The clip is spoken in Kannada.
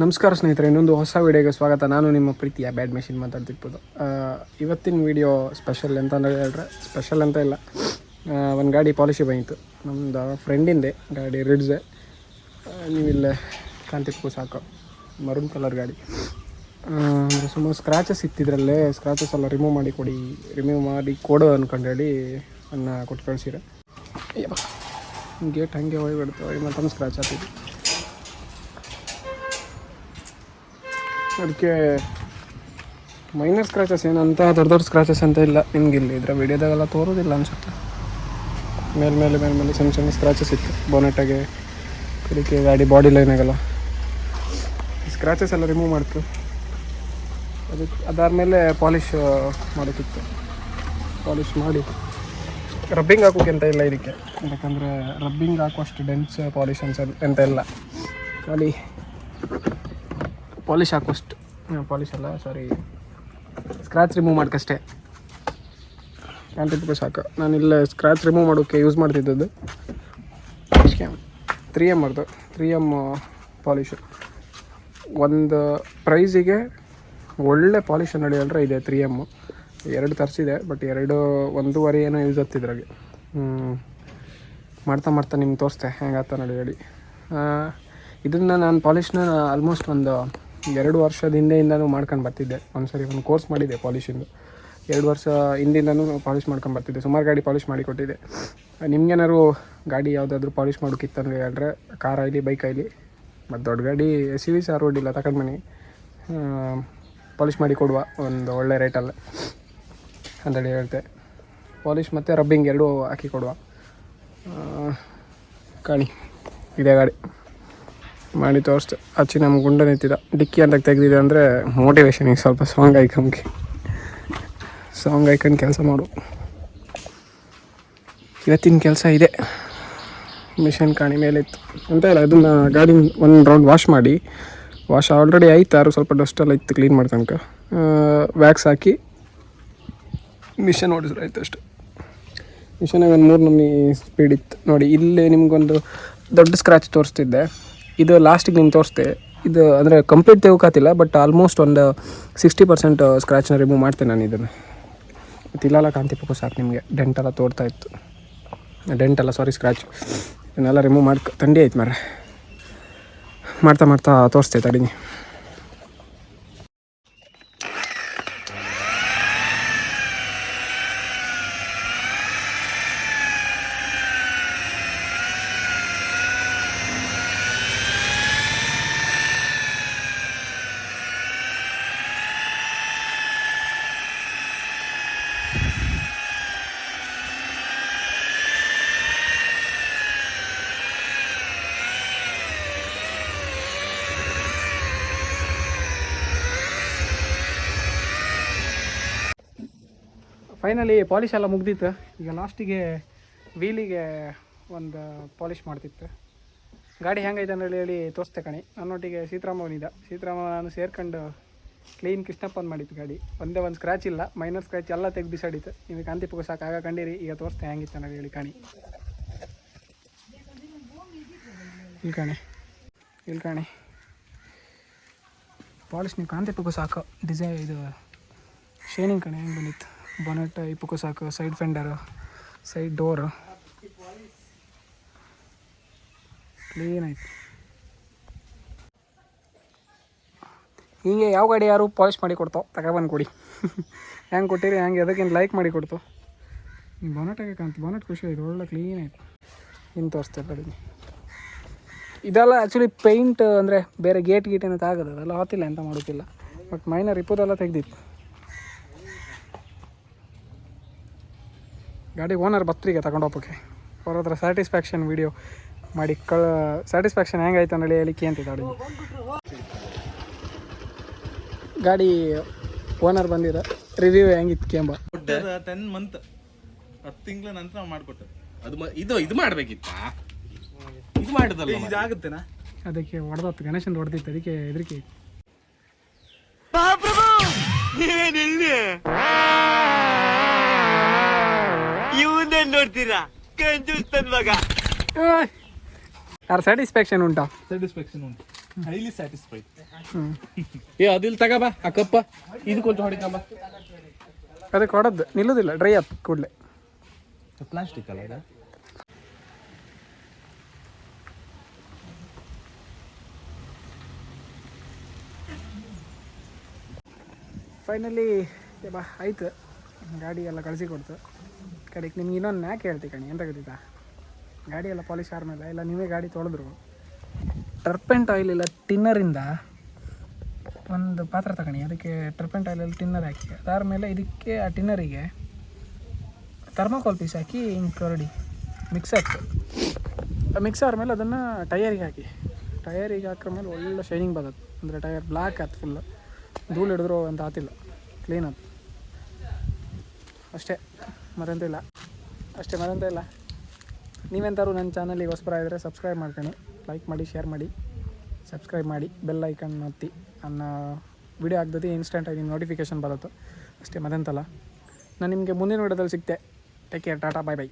ನಮಸ್ಕಾರ ಸ್ನೇಹಿತರೆ, ಇನ್ನೊಂದು ಹೊಸ ವಿಡಿಯೋಗೆ ಸ್ವಾಗತ. ನಾನು ನಿಮ್ಮ ಪ್ರೀತಿಯ ಬ್ಯಾಡ್ ಮೆಷಿನ್ ಮಾತಾಡ್ತಿರ್ಬೋದು. ಇವತ್ತಿನ ವಿಡಿಯೋ ಸ್ಪೆಷಲ್ ಅಂತ ಅಂದ್ರೆ ಹೇಳಿದ್ರೆ ಸ್ಪೆಷಲ್ ಅಂತ ಇಲ್ಲ. ಒಂದು ಗಾಡಿ ಪಾಲಿಸಿ ಬಂದಿತ್ತು. ನಮ್ಮದು ಫ್ರೆಂಡಿಂದೆ ಗಾಡಿ ರಿಡ್ಸೆ ನೀವಿಲ್ಲೇ ಕಾಂತಿಪ್ಪು ಸಾಕು. ಮರೂನ್ ಕಲರ್ ಗಾಡಿ. ಅಂದರೆ ಸುಮಾರು ಸ್ಕ್ರಾಚಸ್ ಇತ್ತಿದ್ರಲ್ಲೇ ಸ್ಕ್ರಾಚಸ್ ಎಲ್ಲ ರಿಮೂವ್ ಮಾಡಿ ಕೊಡಿ ರಿಮೂವ್ ಮಾಡಿ ಕೊಡು ಅಂದ್ಕೊಂಡು ಹೇಳಿ ಅನ್ನ ಕೊಟ್ಟು ಕಳಿಸಿರ ಗೇಟ್ ಹಾಗೆ ಬಿಡ್ತು ಮತ್ತೊಂದು ಸ್ಕ್ರಾಚ್ ಆಗ್ತಿದ್ದು ಅದಕ್ಕೆ ಮೈನರ್ ಸ್ಕ್ರಾಚಸ್ ಏನಂತ ದೊಡ್ಡ ದೊಡ್ಡ ಸ್ಕ್ರಾಚಸ್ ಅಂತ ಇಲ್ಲ ನಿಮ್ಗೆ ಇಲ್ಲಿ. ಇದರ ವಿಡಿಯೋದಾಗೆಲ್ಲ ತೋರೋದಿಲ್ಲ ಅನ್ಸುತ್ತೆ. ಮೇಲ್ಮೇಲೆ ಮೇಲೆ ಮೇಲೆ ಮೇಲೆ ಸಣ್ಣ ಸಣ್ಣ ಸ್ಕ್ರಾಚಸ್ ಇತ್ತು. ಬೋನೆಟಾಗೆ ಅದಕ್ಕೆ ಗಾಡಿ ಬಾಡಿ ಲೈನಾಗೆಲ್ಲ ಸ್ಕ್ರಾಚಸ್ ಎಲ್ಲ ರಿಮೂವ್ ಮಾಡ್ತು. ಅದಕ್ಕೆ ಅದಾದಮೇಲೆ ಪಾಲಿಶ್ ಮಾಡೋಕ್ಕಿತ್ತು ಪಾಲಿಶ್ ಮಾಡಿ. ರಬ್ಬಿಂಗ್ ಹಾಕೋಕೆ ಅಂತ ಇಲ್ಲ ಇದಕ್ಕೆ. ಯಾಕಂದರೆ ರಬ್ಬಿಂಗ್ ಹಾಕುವಷ್ಟು ಡೆನ್ಸ್ ಪಾಲಿಶ್ ಅನ್ಸ ಅಂತ ಇಲ್ಲ. ಖಾಲಿ. ಪಾಲಿಶ್ ಹಾಕುವಷ್ಟು. ಪಾಲಿಶ್ ಅಲ್ಲ ಸಾರಿ ಸ್ಕ್ರ್ಯಾಚ್ ರಿಮೂವ್ ಮಾಡ್ಕಷ್ಟೇ. ಕಾಂತಿಪ್ಪು ಸಾಕು. ನಾನು ಇಲ್ಲ ಸ್ಕ್ರ್ಯಾಚ್ ರಿಮೂವ್ ಮಾಡೋಕ್ಕೆ ಯೂಸ್ ಮಾಡ್ತಿದ್ದದ್ದು ತ್ರೀ ಎಂ ಅವ್ರದ್ದು ತ್ರೀ ಎಂ ಪಾಲಿಶು. ಒಂದು ಪ್ರೈಸಿಗೆ ಒಳ್ಳೆ ಪಾಲಿಶ್ ನಡೆಯಲ್ರೆ ಇದೆ ತ್ರೀ ಎಮ್ಮು ಎರಡು ತರಿಸಿದೆ ಬಟ್ ಎರಡು, ಒಂದೂವರೆ ಏನೋ ಯೂಸ್ ಆಗ್ತಿದ್ರಾಗೆ ಮಾಡ್ತಾ ಮಾಡ್ತಾ ನಿಮ್ಗೆ ತೋರಿಸ್ತೆ ಹೆಂಗಾತ ನೋಡಿ ಹೇಳಿ ಇದನ್ನು ನಾನು ಪಾಲಿಷ್ನ ಆಲ್ಮೋಸ್ಟ್ ಒಂದು ಎರಡು ವರ್ಷದ ಹಿಂದೆಯಿಂದನೂ ಮಾಡ್ಕೊಂಡು ಬರ್ತಿದ್ದೆ. ಒಂದು ಸರಿ ಒಂದು ಕೋರ್ಸ್ ಮಾಡಿದ್ದೆ ಪಾಲಿಶಿಂದು. ಎರಡು ವರ್ಷ ಹಿಂದಿಂದನೂ ಪಾಲಿಷ್ ಮಾಡ್ಕೊಂಡು ಬರ್ತಿದ್ದೆ. ಸುಮಾರು ಗಾಡಿ ಪಾಲಿಷ್ ಮಾಡಿ ಕೊಟ್ಟಿದ್ದೆ. ನಿಮ್ಗೇನಾದ್ರು ಗಾಡಿ ಯಾವುದಾದ್ರೂ ಪಾಲಿಷ್ ಮಾಡೋಕ್ಕಿತ್ತಂದ್ರೆ ಹೇಳಿದ್ರೆ ಕಾರ್ ಆಗಲಿ, ಬೈಕ್ ಆಗಲಿ, ಮತ್ತು ದೊಡ್ಡ ಗಾಡಿ ಎಸ್ ವಿ ಸಿ ರೋಡ್ ಇಲ್ಲ ತಗೊಂಡು ಬನ್ನಿ ಪಾಲಿಷ್ ಮಾಡಿ ಕೊಡುವ ಒಂದು ಒಳ್ಳೆ ರೇಟಲ್ಲಿ ಅಂತೇಳಿ ಹೇಳ್ತೆ. ಪಾಲಿಷ್ ಮತ್ತು ರಬ್ಬಿಂಗ್ ಎರಡೂ ಹಾಕಿ ಕೊಡುವ. ಕಾಣಿ, ಇದೇ ಗಾಡಿ. ಮಾಡಿ ತೋರಿಸ್ತು ಆಚೆ ನಮ್ಮ ಗುಂಡ ನಿಂತಿದ್ದ ಡಿಕ್ಕಿ ಅಂತ ತೆಗೆದಿದೆ ಅಂದರೆ ಮೋಟಿವೇಶನಿಗೆ ಸ್ವಲ್ಪ ಸಾಂಗ್ ಐಕಮ್ಗೆ. ಸಾಂಗ್ ಐಕನ್ ಕೆಲಸ ಮಾಡು. ಇವತ್ತಿನ ಕೆಲಸ ಇದೆ. ಮಿಷನ್ ಕಾಣಿ ಮೇಲೆ ಅಂತ ಇಲ್ಲ ಅದನ್ನು ಗಾಡಿ ಒಂದು ರೌಂಡ್ ವಾಶ್ ಮಾಡಿ. ವಾಶ್ ಆಲ್ರೆಡಿ ಆಯ್ತು, ಯಾರು ಸ್ವಲ್ಪ ಡಸ್ಟೆಲ್ಲ ಇತ್ತು ಕ್ಲೀನ್ ಮಾಡ್ತನಕ ವ್ಯಾಕ್ಸ್ ಹಾಕಿ ಮಿಷನ್ ಓಡಿಸ್ರು, ಆಯ್ತು ಅಷ್ಟು. ಮಿಷನಾಗ ಒಂದು ಮೂರು ನಮಗೆ ಸ್ಪೀಡ್ ಇತ್ತು. ನೋಡಿ, ಇಲ್ಲೇ ನಿಮಗೊಂದು ದೊಡ್ಡ ಸ್ಕ್ರ್ಯಾಚ್ ತೋರಿಸ್ತಿದ್ದೆ. ಇದು ಲಾಸ್ಟಿಗೆ ನಿಮ್ಗೆ ತೋರಿಸ್ದೆ. ಇದು ಅಂದರೆ ಕಂಪ್ಲೀಟ್ ತೆಗೋಕಾತಿಲ್ಲ ಬಟ್ ಆಲ್ಮೋಸ್ಟ್ ಒಂದು ಸಿಕ್ಸ್ಟಿ ಪರ್ಸೆಂಟ್ ಸ್ಕ್ರ್ಯಾಚ್ನ ರಿಮೂವ್ ಮಾಡ್ತೇನೆ ನಾನು ಇದನ್ನು. ಇಲ್ಲೆಲ್ಲ ಕಾಂತಿ ಪಕ್ಕ ಸಾಕು ನಿಮಗೆ. ಡೆಂಟೆಲ್ಲ ತೋರ್ತಾ ಇತ್ತು. ಡೆಂಟೆಲ್ಲ ಸಾರಿ ಸ್ಕ್ರ್ಯಾಚ್ ಇದನ್ನೆಲ್ಲ ರಿಮೂವ್ ಮಾಡಿ ತಂಡಿ ಆಯ್ತು ಮಾರ್ರೆ. ಮಾಡ್ತಾ ಮಾಡ್ತಾ ತೋರಿಸ್ತೆ ತಡೀನಿ. ಫೈನಲಿ ಪಾಲಿಶ್ ಎಲ್ಲ ಮುಗ್ದಿತ್ತು. ಈಗ ಲಾಸ್ಟಿಗೆ ವೀಲಿಗೆ ಒಂದು ಪಾಲಿಶ್ ಮಾಡ್ತಿತ್ತು. ಗಾಡಿ ಹೆಂಗೈತೆ ಅಂತ ಹೇಳಿ ತೋರಿಸ್ತೆ ಕಣಿ. ನನ್ನೊಟ್ಟಿಗೆ ಸೀತಾರಾಮ ಅವನಿದ್ದ ಸೀತಾರಾಮ ನಾನು ಸೇರ್ಕೊಂಡು ಕ್ಲೀನ್ ಕೃಷ್ಣಪ್ಪನ್ ಮಾಡಿತ್ತು ಗಾಡಿ. ಒಂದೇ ಒಂದು ಸ್ಕ್ರ್ಯಾಚ್ ಇಲ್ಲ ಮೈನರ್ ಸ್ಕ್ರ್ಯಾಚ್ ಎಲ್ಲ ತೆಗ್ದು ಬಿಸಾಡಿತ್ತು. ನಿಮಗೆ ಕಾಂತಿ ಪುಗ ಸಾಕು, ಆಗ ಕಂಡಿರಿ, ಈಗ ತೋರಿಸ್ತೆ ಹೆಂಗಿತ್ತು ಹೇಳಿ ಕಾಣಿ. ಇಲ್ಲಿ ಕಣೆ ಇಲ್ಲಿ ಕಣೆ. ಪಾಲಿಶ್ ನೀವು ಕಾಂತಿ ಪುಗ ಸಾಕು. ಡಿಸೈ ಇದು ಶೈನಿಂಗ್ ಕಣೆ, ಹೆಂಗೆ ಬಂದಿತ್ತು. ಬಾನೆಟ್ ಇಪ್ಪಕ್ಕೂ ಸಾಕು side fender side door clean ಆಯ್ತು. ಹೀಗೆ ಯಾವ ಗಾಡಿ ಯಾರು ಪಾಲಿಶ್ ಮಾಡಿ ಕೊಡ್ತಾವೆ ತಗೊಬಂದು ಕೊಡಿ. ಹೆಂಗೆ ಕೊಟ್ಟಿರಿ, ಹೆಂಗೆ ಅದಕ್ಕಿಂತ ಲೈಕ್ ಮಾಡಿ ಕೊಡ್ತು. ಬೊನೆಟಾಗೆ ಕಾಣ್ತು ಬೊನೆಟ್ ಖುಷಿ ಆಯಿತು, ಒಳ್ಳೆ ಕ್ಲೀನ್ ಆಯಿತು. ಇನ್ನು ತೋರಿಸ್ತೆ ಇದೆಲ್ಲ ಆ್ಯಕ್ಚುಲಿ ಪೇಂಟ್ ಅಂದರೆ ಬೇರೆ ಗೇಟ್ ಗೀಟ್ ಏನಂತ ಅದೆಲ್ಲ ಹೊತ್ತಿಲ್ಲ ಎಂತ ಮಾಡೋಕ್ಕಿಲ್ಲ ಬಟ್ ಮೈನರ್ ಇಪ್ಪದೆಲ್ಲ ತೆಗ್ದಿತ್ತು. ಗಾಡಿ ಓನರ್ ಬತ್ರಿಗೆ ತಗೊಂಡು ಹೋಗೋಕೆ ಅವ್ರ ಹತ್ರ ಸ್ಯಾಟಿಸ್ಫ್ಯಾಕ್ಷನ್ ವಿಡಿಯೋ ಮಾಡಿ ಕಳ ಸ್ಯಾಟಿಸ್ಫ್ಯಾಕ್ಷನ್ ಹೆಂಗಾಯ್ತು ಅನ್ನೋಳಿ ಹೇಳಿಕೆ ಅಂತ ಗಾಡಿ ಗಾಡಿ ಓನರ್ ಬಂದಿರ ರಿವ್ಯೂ ಹೆಂಗಿತ್ತು ಕೇಂಬ? ಟೆನ್ ಮಂತ್ ಹತ್ತು ತಿಂಗಳ ನಂತರ ಮಾಡಿಕೊಟ್ಟೆ. ಅದು ಇದು ಇದು ಮಾಡ್ಬೇಕಿತ್ತ? ಇದು ಮಾಡಿದಲ್ಲ ಇದಾಗುತ್ತೇನಾ ಅದಕ್ಕೆ ಹೊಡೆದತ್ತು ಗಣೇಶನ್ ಹೊಡೆದಿತ್ತು ಅದಕ್ಕೆ ಹೆದರಿಕೆ. ಇವನ್ನೇ ನೋಡ್ತೀರಾ ಕಂಜೂಸ್ ನನ್ ಯಾರು ಸ್ಯಾಟಿಸ್ಫ್ಯಾಕ್ಷನ್ ಉಂಟಾ? ಸ್ಯಾಟಿಸ್ಫ್ಯಾಕ್ಷನ್ ಉಂಟು. ಹೈಲಿ ಸ್ಯಾಟಿಸ್ಫೈಡ್ ಹ್ಞೂ ಏ ಅದಿಲ್ ತಗ ಬಾ ಆ ಕಪ್ಪ. ಇದು ಕೊಂಚ ಹೊಡಿಕಂಬ ಅದಕ್ಕೆ ಹೊಡೋದು. ನಿಲ್ಲೋದಿಲ್ಲ ಡ್ರೈ ಅಪ್ ಕೂಡಲೇ. ಪ್ಲಾಸ್ಟಿಕ್ ಅಲ್ಲ ಇದು? ಫೈನಲಿ ಬಾ ಆಯ್ತು. ಗಾಡಿ ಎಲ್ಲ ಕಳಿಸಿ ಕೊಡ್ತು. ಕಡೆಗೆ ನಿಮ್ಗೆ ಇನ್ನೊಂದು ನ್ಯಾಕ್ ಹೇಳ್ತಿ ಕಣಿ ಎಂತ ಗೊತ್ತಿತ್ತಾ ಗಾಡಿ ಎಲ್ಲ ಪಾಲಿಶ್ ಆದ್ಮೇಲೆ ಇಲ್ಲ ನೀವೇ ಗಾಡಿ ತೊಳೆದ್ರು. ಟರ್ಪೆಂಟ್ ಆಯಿಲ್ ಇಲ್ಲ ಟಿನ್ನರಿಂದ ಒಂದು ಪಾತ್ರ ತಗೊಳ್ಳಿ, ಅದಕ್ಕೆ ಟರ್ಪೆಂಟ್ ಆಯಿಲಲ್ಲಿ ಟಿನ್ನರ್ ಹಾಕಿ. ಅದಾದಮೇಲೆ ಇದಕ್ಕೆ, ಆ ಟಿನ್ನರಿಗೆ ಥರ್ಮಾಕೋಲ್ ಪೀಸ್ ಹಾಕಿ ಹಿಂಗೆ ಕರಡಿ ಮಿಕ್ಸ್ ಹಾಕ್ತು ಮಿಕ್ಸ್ ಆದ್ಮೇಲೆ ಅದನ್ನು ಟಯರಿಗೆ ಹಾಕಿ. ಟಯರಿಗೆ ಹಾಕಿದ ಮೇಲೆ ಒಳ್ಳೆ ಶೈನಿಂಗ್ ಬರುತ್ತೆ. ಅಂದರೆ ಟಯರ್ ಬ್ಲ್ಯಾಕ್ ಆಯ್ತು ಫುಲ್ ಧೂಳು ಹಿಡಿದ್ರು ಅಂತ ಆತಿಲ್ಲ ಕ್ಲೀನ್ ಆಯ್ತು ಅಷ್ಟೇ. ಮತ್ತೆಂತ ಇಲ್ಲ. ಅಷ್ಟೇ ಮರಂತ ಇಲ್ಲ. ನೀವೆಂತಾರು ನನ್ನ ಚಾನಲಿಗೆ ಹೊಸಬರ ಇದ್ದರೆ ಸಬ್ಸ್ಕ್ರೈಬ್ ಮಾಡ್ಕೊಳ್ಳಿ ಲೈಕ್ ಮಾಡಿ ಶೇರ್ ಮಾಡಿ ಸಬ್ಸ್ಕ್ರೈಬ್ ಮಾಡಿ ಬೆಲ್ ಐಕನ್ ಒತ್ತಿ ನನ್ನ ವಿಡಿಯೋ ಆಗ್ದತಿ ಇನ್ಸ್ಟೆಂಟಾಗಿ ನಿಮ್ಮ ನೋಟಿಫಿಕೇಷನ್ ಬರುತ್ತೆ. ಅಷ್ಟೇ ಮತ್ತೆಂತಲ್ಲ ನಾನು ನಿಮಗೆ ಮುಂದಿನ ವಿಡಿಯೋದಲ್ಲಿ ಸಿಗ್ತೆ. Take care tata bye bye